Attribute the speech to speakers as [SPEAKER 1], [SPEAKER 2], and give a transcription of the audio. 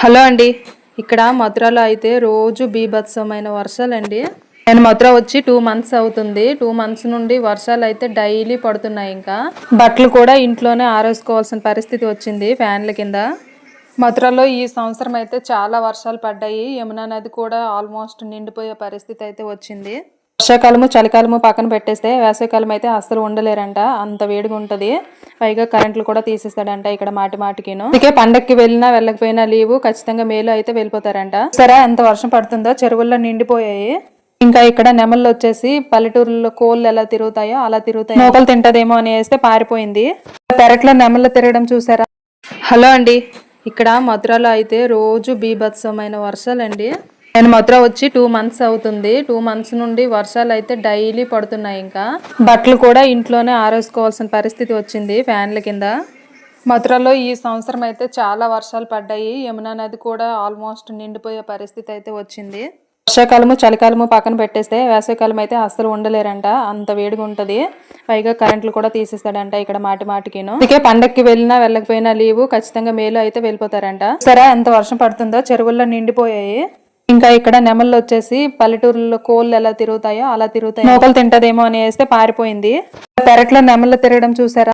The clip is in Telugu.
[SPEAKER 1] హలో అండి. ఇక్కడ మధురలో అయితే రోజు బీభత్సమైన వర్షాలండి. నేను మధుర వచ్చి టూ మంత్స్ అవుతుంది. టూ మంత్స్ నుండి వర్షాలు అయితే డైలీ పడుతున్నాయి ఇంకా. బట్టలు కూడా ఇంట్లోనే ఆరేసుకోవాల్సిన పరిస్థితి వచ్చింది ఫ్యాన్ల కింద. మధురలో ఈ సంవత్సరం అయితే చాలా వర్షాలు పడ్డాయి. యమునా నది కూడా ఆల్మోస్ట్ నిండిపోయే పరిస్థితి అయితే వచ్చింది. వర్షాకాలము చలికాలము పక్కన పెట్టేస్తే వేసవికాలం అయితే అస్సలు ఉండలేరంట. అంత వేడిగా ఉంటది. పైగా కరెంట్లు కూడా తీసేస్తాడంట ఇక్కడ మాటి మాటికిను. అందుకే పండక్కి వెళ్ళినా వెళ్ళకపోయినా లీవు ఖచ్చితంగా మేలు అయితే వెళ్ళిపోతారంట. సరే ఎంత వర్షం పడుతుందో చెరువుల్లో నిండిపోయాయి. ఇంకా ఇక్కడ నెమళ్ళు వచ్చేసి పల్లెటూరులో కోళ్ళు ఎలా తిరుగుతాయో అలా తిరుగుతాయి. మోకలు తింటదేమో అని వేస్తే పారిపోయింది. పెరట్లో నెమళ్ళు తిరగడం చూసారా? హలో అండి. ఇక్కడ మధురలో అయితే రోజు బీభత్సమైన వర్షాలండి. నేను మధుర వచ్చి టూ మంత్స్ అవుతుంది. టూ మంత్స్ నుండి వర్షాలు అయితే డైలీ పడుతున్నాయి ఇంకా. బట్టలు కూడా ఇంట్లోనే ఆరేసుకోవాల్సిన పరిస్థితి వచ్చింది ఫ్యాన్ల కింద. మధురలో ఈ సంవత్సరం అయితే చాలా వర్షాలు పడ్డాయి. యమునా నది కూడా ఆల్మోస్ట్ నిండిపోయే పరిస్థితి అయితే వచ్చింది. వర్షాకాలము చలికాలము పక్కన పెట్టేస్తే వేసవికాలం అయితే అస్సలు ఉండలేరంట. అంత వేడిగా ఉంటుంది. పైగా కరెంట్లు కూడా తీసేస్తాడంట ఇక్కడ మాటి మాటికిను. అందుకే పండక్కి వెళ్ళినా వెళ్ళకపోయినా లీవు ఖచ్చితంగా మేలు అయితే వెళ్ళిపోతారంట. సరే ఎంత వర్షం పడుతుందో చెరువుల్లో నిండిపోయాయి. ఇంకా ఇక్కడ నెమళ్ళు వచ్చేసి పల్లెటూరులో కోళ్ళు ఎలా తిరుగుతాయో అలా తిరుగుతాయి. మోకలు తింటదేమో అని వేస్తే పారిపోయింది. పెరట్లో నెమళ్ళు తిరగడం చూసారా?